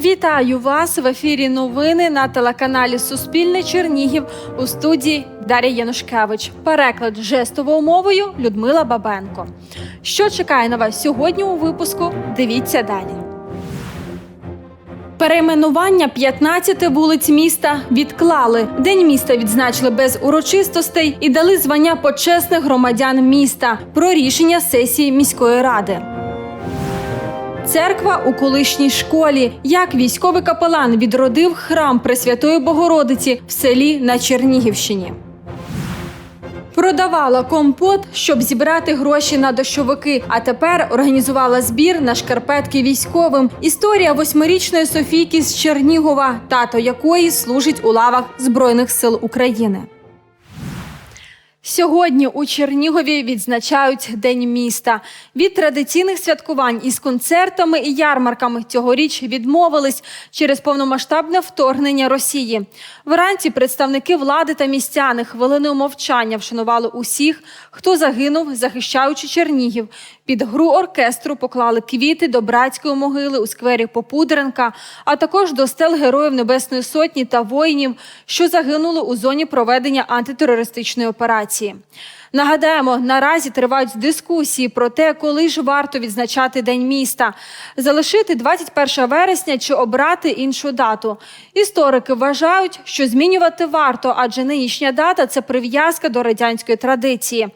Вітаю вас в ефірі. Новини на телеканалі Суспільне Чернігів у студії Дар'я Янушкевич. Переклад жестовою мовою Людмила Бабенко. Що чекає на вас сьогодні у випуску? Дивіться далі. Перейменування 15 вулиць міста відклали. День міста відзначили без урочистостей і дали звання почесних громадян міста про рішення сесії міської ради. Церква у колишній школі. Як військовий капелан відродив храм Пресвятої Богородиці в селі на Чернігівщині. Продавала компот, щоб зібрати гроші на дощовики. А тепер організувала збір на шкарпетки військовим. Історія восьмирічної Софійки з Чернігова, тато якої служить у лавах Збройних сил України. Сьогодні у Чернігові відзначають День міста. Від традиційних святкувань із концертами і ярмарками цьогоріч відмовились через повномасштабне вторгнення Росії. Вранці представники влади та містяни хвилиною мовчання вшанували усіх, хто загинув, захищаючи Чернігів. Під гру оркестру поклали квіти до братської могили у сквері Попудренка, а також до стел Героїв Небесної Сотні та воїнів, що загинули у зоні проведення антитерористичної операції. Нагадаємо, наразі тривають дискусії про те, коли ж варто відзначати День міста, залишити 21 вересня чи обрати іншу дату. Історики вважають, що змінювати варто, адже нинішня дата це прив'язка до радянської традиції.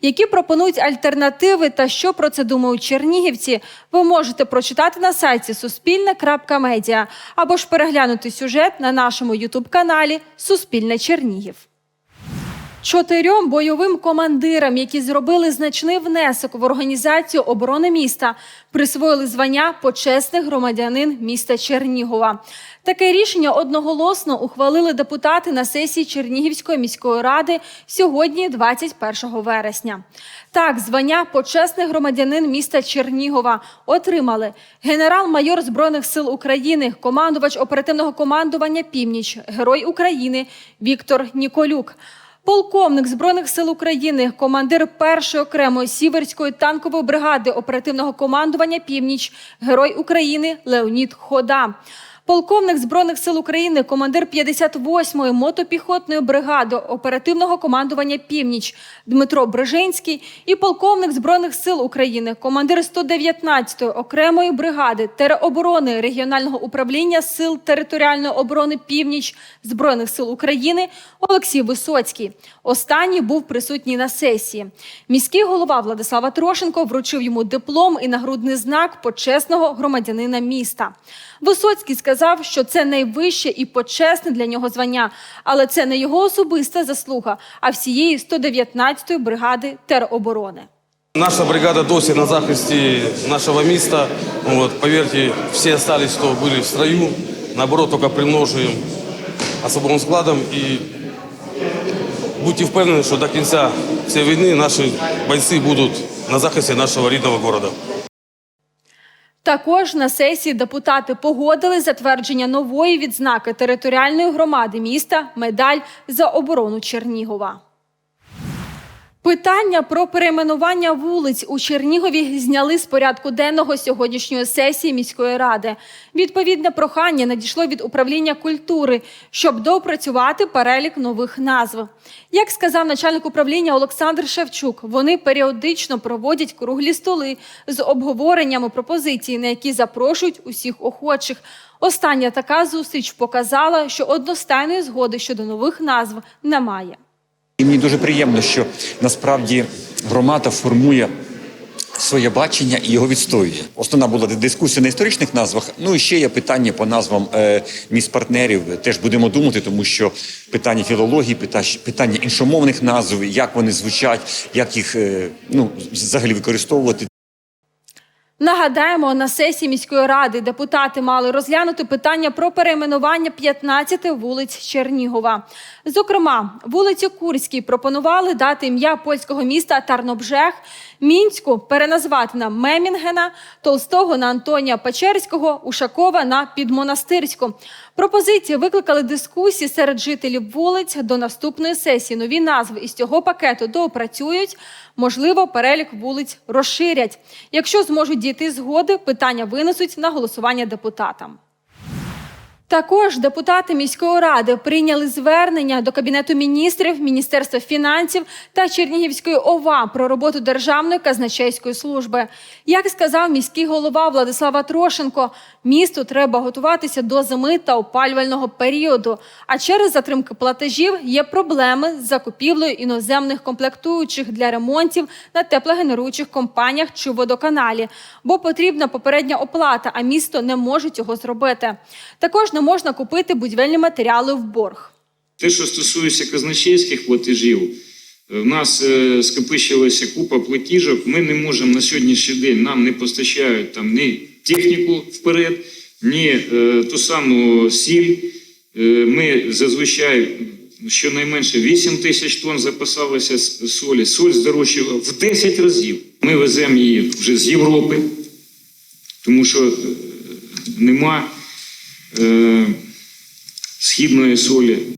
Які пропонують альтернативи та що про це думають чернігівці, ви можете прочитати на сайті суспільне.медіа або ж переглянути сюжет на нашому ютуб-каналі Суспільне Чернігів. Чотирьом бойовим командирам, які зробили значний внесок в організацію оборони міста, присвоїли звання почесних громадянин міста Чернігова. Таке рішення одноголосно ухвалили депутати на сесії Чернігівської міської ради сьогодні, 21 вересня. Так, звання почесний громадянин міста Чернігова отримали генерал-майор збройних сил України, командувач оперативного командування Північ, Герой України Віктор Ніколюк. Полковник збройних сил України, командир першої окремої сіверської танкової бригади оперативного командування Північ, Герой України Леонід Хода. Полковник збройних сил України, командир 58-ї мотопіхотної бригади оперативного командування Північ Дмитро Брижинський і полковник збройних сил України, командир 119-ї окремої бригади тероборони регіонального управління сил територіальної оборони Північ збройних сил України Олексій Висоцький. Останній був присутній на сесії. Міський голова Владислава Трошенко вручив йому диплом і нагрудний знак почесного громадянина міста. Висоцький сказав, що це найвище і почесне для нього звання, але це не його особиста заслуга, а всієї 119-ї бригади тероборони. Наша бригада досі на захисті нашого міста. От, повірте, всі остались, хто були в строю. Наоборот, тільки примножуємо особовим складом і будьте впевнені, що до кінця цієї війни наші бойці будуть на захисті нашого рідного міста. Також на сесії депутати погодили затвердження нової відзнаки територіальної громади міста медаль за оборону Чернігова. Питання про перейменування вулиць у Чернігові зняли з порядку денного сьогоднішньої сесії міської ради. Відповідне прохання надійшло від управління культури, щоб доопрацювати перелік нових назв. Як сказав начальник управління Олександр Шевчук, вони періодично проводять круглі столи з обговореннями пропозицій, на які запрошують усіх охочих. Остання така зустріч показала, що одностайної згоди щодо нових назв немає. І мені дуже приємно, що насправді громада формує своє бачення і його відстоює. Основна була дискусія на історичних назвах. Ну і ще є питання по назвам е, міст партнерів. Теж будемо думати, тому що питання філології, пита- питання іншомовних назв, як вони звучать, як їх е, ну взагалі використовувати. Нагадаємо, на сесії міської ради депутати мали розглянути питання про перейменування 15 вулиць Чернігова. Зокрема, вулицю Курській пропонували дати ім'я польського міста Тарнобжех, Мінську переназвати на Мемінгена, Толстого на Антонія Печерського, Ушакова на Підмонастирську. Пропозиції викликали дискусії серед жителів вулиць до наступної сесії. Нові назви із цього пакету доопрацюють. Можливо, перелік вулиць розширять. Якщо зможуть дійти згоди, питання винесуть на голосування депутатам. Також депутати міської ради прийняли звернення до Кабінету міністрів, Міністерства фінансів та Чернігівської ОВА про роботу Державної казначейської служби. Як сказав міський голова Владислава Трошенко, місту треба готуватися до зими та опалювального періоду. А через затримки платежів є проблеми з закупівлею іноземних комплектуючих для ремонтів на теплогенеруючих компаніях чи водоканалі, бо потрібна попередня оплата, а місто не може цього зробити. Також не можна купити будівельні матеріали в борг. Те, що стосується казначейських платежів, в нас е, скопичилася купа платіжок. Ми не можемо на сьогоднішній день нам не постачають там ні техніку вперед, ні е, ту саму сіль. Е, ми зазвичай щонайменше 8 тисяч тонн запасалося солі. Соль здорожчала в 10 разів. Ми веземо її вже з Європи, тому що е, нема е, східної солі.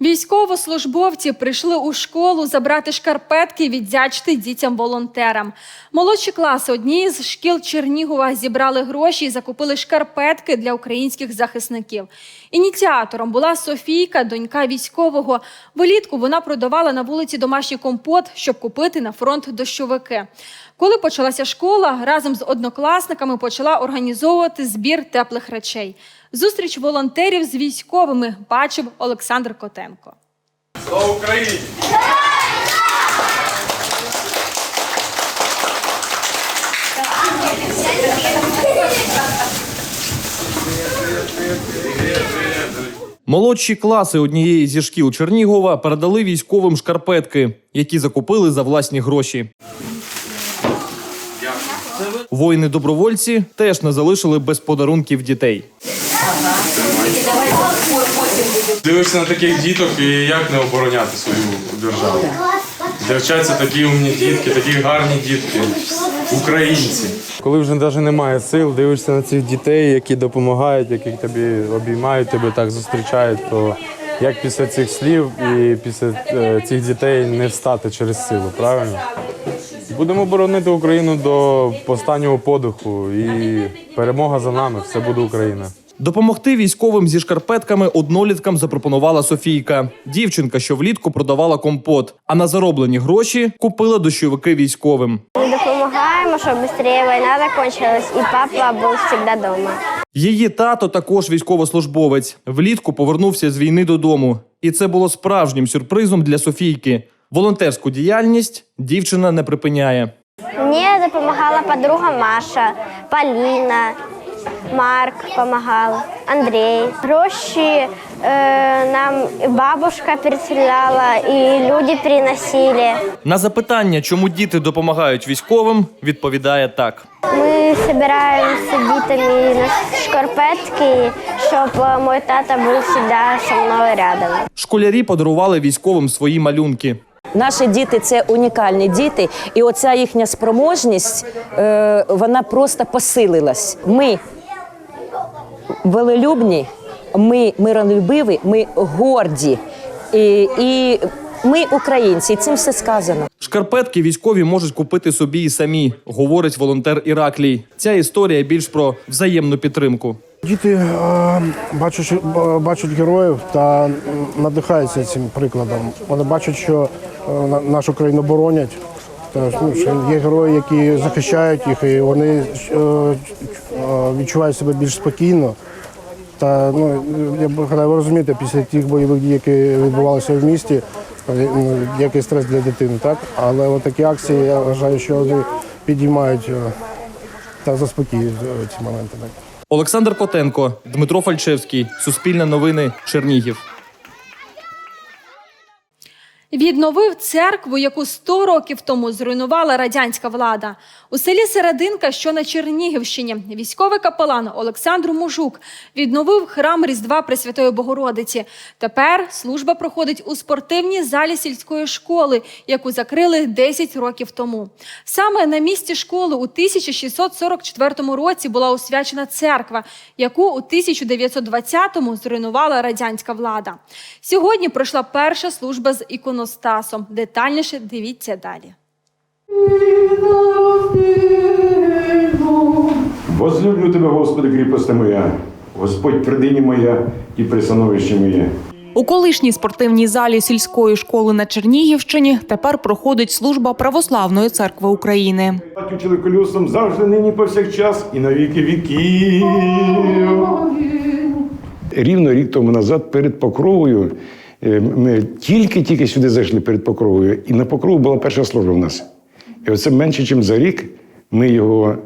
Військовослужбовці прийшли у школу забрати шкарпетки і віддячити дітям-волонтерам. Молодші класи однієї з шкіл Чернігова зібрали гроші і закупили шкарпетки для українських захисників. Ініціатором була Софійка, донька військового. Влітку вона продавала на вулиці домашній компот, щоб купити на фронт дощовики. Коли почалася школа, разом з однокласниками почала організовувати збір теплих речей. Зустріч волонтерів з військовими бачив Олександр Котенко. Слава Україні! Молодші класи однієї зі шкіл Чернігова передали військовим шкарпетки, які закупили за власні гроші. Воїни-добровольці теж не залишили без подарунків дітей. Дивишся на таких діток і як не обороняти свою державу. Де вчаться такі умні дітки, такі гарні дітки, українці. Коли вже навіть немає сил, дивишся на цих дітей, які допомагають, які тобі обіймають, тебе так зустрічають, то як після цих слів і після е, цих дітей не встати через силу, правильно? Будемо боронити Україну до останнього подиху і перемога за нами, все буде Україна. Допомогти військовим зі шкарпетками одноліткам запропонувала Софійка, дівчинка, що влітку продавала компот, а на зароблені гроші купила дощовики військовим. Ми допомагаємо, щоб швидше війна закінчилась, і папа був завжди вдома. Її тато також військовослужбовець. Влітку повернувся з війни додому, і це було справжнім сюрпризом для Софійки. Волонтерську діяльність дівчина не припиняє. Мені допомагала подруга Маша, Поліна, Марк допомагав, Андрій. Гроші е, нам бабушка переселяла, і люди приносили. На запитання, чому діти допомагають військовим, відповідає так. Ми збираємося дітям на шкарпетки, щоб мій тато був завжди зі мною рядом. Школярі подарували військовим свої малюнки. Наші діти це унікальні діти, і оця їхня спроможність е, вона просто посилилась. Ми велелюбні, ми миролюбиві, ми горді. І, і ми українці, цим все сказано. Шкарпетки військові можуть купити собі і самі, говорить волонтер Іраклій. Ця історія більш про взаємну підтримку. Діти е, бачать, е, бачать героїв та надихаються цим прикладом. Вони бачать, що е, нашу країну боронять. Ну, є герої, які захищають їх, і вони відчувають себе більш спокійно. Та ну я б хотів розуміти після тих бойових дій, які відбувалися в місті, ну, який стрес для дитини, так? Але от такі акції я вважаю, що вони підіймають та заспокоюють ці моменти. Так. Олександр Котенко, Дмитро Фальчевський, Суспільне новини, Чернігів. Відновив церкву, яку 100 років тому зруйнувала радянська влада. У селі Серединка, що на Чернігівщині, військовий капелан Олександр Мужук відновив храм Різдва Пресвятої Богородиці. Тепер служба проходить у спортивній залі сільської школи, яку закрили 10 років тому. Саме на місці школи у 1644 році була освячена церква, яку у 1920-му зруйнувала радянська влада. Сьогодні пройшла перша служба з іконостасом. Детальніше дивіться далі. Возлюблю тебе, Господи, кріпости моя, Господь придині моя і пристановище моє. У колишній спортивній залі сільської школи на Чернігівщині тепер проходить служба Православної церкви України. Учили колюсом завжди нині повсякчас і на віки віків. Рівно рік тому назад перед Покровою ми тільки-тільки сюди зайшли перед Покровою, і на Покрову була перша служба в нас. І оце менше, ніж за рік ми його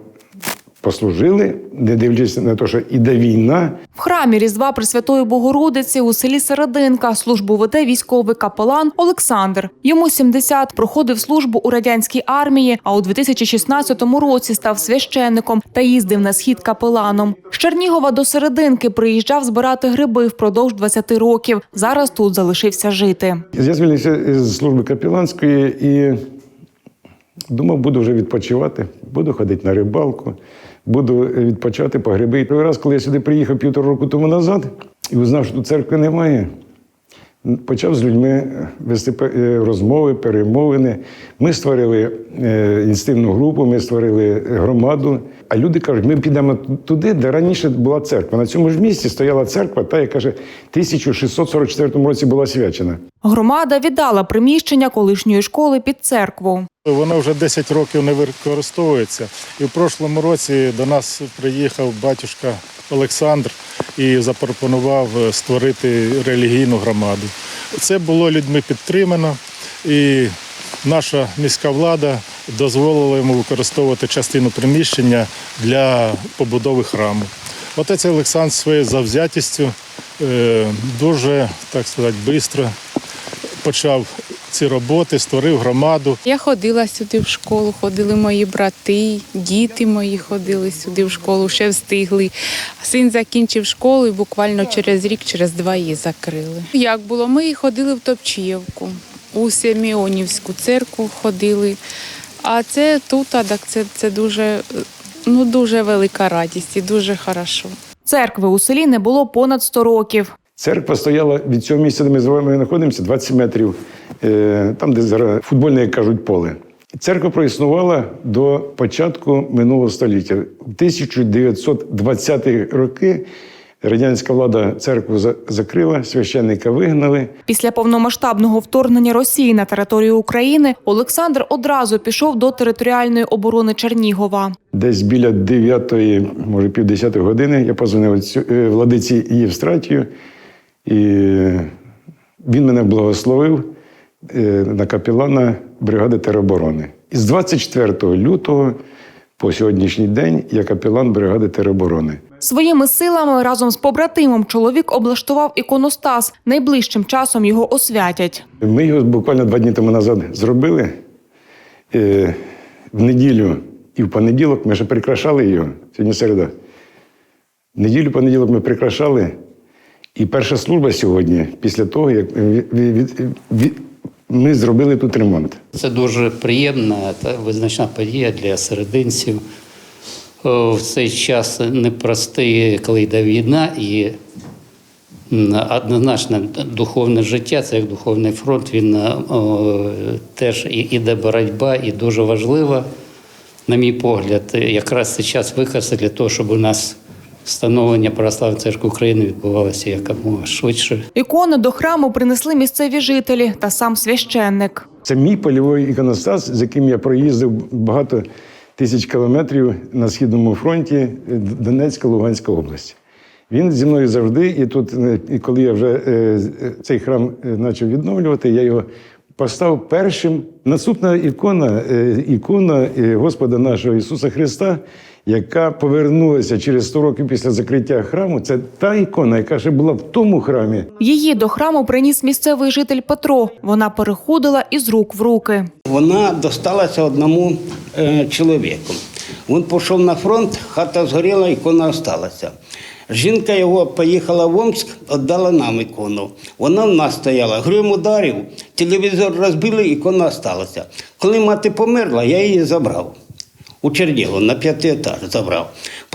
послужили, не дивлячись на те, що іде війна, В храмі Різдва Пресвятої Богородиці у селі Серединка службу веде військовий капелан Олександр. Йому 70, проходив службу у радянській армії, а у 2016 році став священником та їздив на схід капеланом. З Чернігова до Серединки приїжджав збирати гриби впродовж 20 років. Зараз тут залишився жити. Я звільнився з служби капіланської і думав, буду вже відпочивати, буду ходити на рибалку, буду відпочивати по гриби. І той раз, коли я сюди приїхав півтора року тому назад і узнав, що тут церкви немає, почав з людьми вести е, розмови, перемовини. Ми створили е, інститутну групу, ми створили громаду. А люди кажуть, ми підемо туди, де раніше була церква. На цьому ж місці стояла церква, та яка в 1644 році була свячена. Громада віддала приміщення колишньої школи під церкву. Вона вже 10 років не використовується. І в прошлому році до нас приїхав батюшка Олександр і запропонував е, створити релігійну громаду. Це було людьми підтримано, і наша міська влада дозволила йому використовувати частину приміщення для побудови храму. Отець Олександр своєю завзятістю е, дуже, так сказати, швидко почав ці роботи, створив громаду. Я ходила сюди в школу, ходили мої брати, діти мої ходили сюди в школу, ще встигли. Син закінчив школу і буквально через рік, через два її закрили. Як було? Ми ходили в Топчіївку, у Семіонівську церкву ходили. А це тут, а так це, це дуже, ну, дуже велика радість і дуже хорошо. Церкви у селі не було понад 100 років. Церква стояла від цього місця, де ми з вами знаходимося, 20 метрів, е, там, де зараз футбольне, як кажуть, поле. Церква проіснувала до початку минулого століття. В 1920-ті роки радянська влада церкву за- закрила, священника вигнали. Після повномасштабного вторгнення Росії на територію України Олександр одразу пішов до територіальної оборони Чернігова. Десь біля 9, може півдесятої години я позвонив е, владиці Євстратію, і він мене благословив е, на капелана бригади тероборони. І з 24 лютого по сьогоднішній день я капелан бригади тероборони. Своїми силами разом з побратимом чоловік облаштував іконостас. Найближчим часом його освятять. Ми його буквально два дні тому назад зробили. Е, В неділю і в понеділок ми ще прикрашали його. Сьогодні середа. В неділю, понеділок ми прикрашали. І перша служба сьогодні, після того, як ми зробили тут ремонт. Це дуже приємна та визначна подія для серединців. В цей час непростий, коли йде війна, і однозначно духовне життя, це як духовний фронт, він о, теж іде боротьба, і дуже важлива, на мій погляд, якраз цей час використати для того, щоб у нас встановлення Православної церкви України відбувалося якомога швидше. Ікони до храму принесли місцеві жителі та сам священник. Це мій польовий іконостас, з яким я проїздив багато тисяч кілометрів на східному фронті Донецька, Луганська область. Він зі мною завжди, і тут, е, і коли я вже е, цей храм е, почав відновлювати, я його поставив першим. Наступна ікона, е, ікона Господа нашого Ісуса Христа, яка повернулася через 100 років після закриття храму. Це та ікона, яка ще була в тому храмі. Її до храму приніс місцевий житель Петро. Вона переходила із рук в руки. Вона досталася одному е, чоловіку. Він пішов на фронт, хата згоріла, ікона осталася. Жінка його поїхала в Омськ, віддала нам ікону. Вона в нас стояла, грім ударів, телевізор розбили, ікона осталася. Коли мати померла, я її забрав. У Чернігово на п'ятий етаж забрав,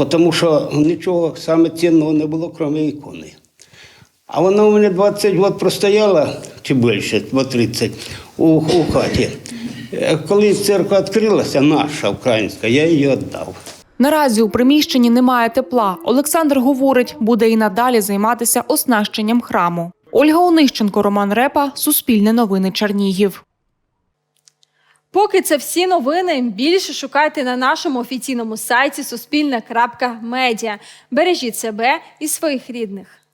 тому що нічого саме цінного не було, крім ікони. А вона у мене 20 років простояла, чи більше, бо 30, у, у хаті. Е, Коли церква відкрилася, наша українська, я її віддав. Наразі у приміщенні немає тепла. Олександр говорить, буде і надалі займатися оснащенням храму. Ольга Онищенко, Роман Репа, Суспільне новини Чернігів. Поки це всі новини. Більше шукайте на нашому офіційному сайті суспільне.медіа. Бережіть себе і своїх рідних.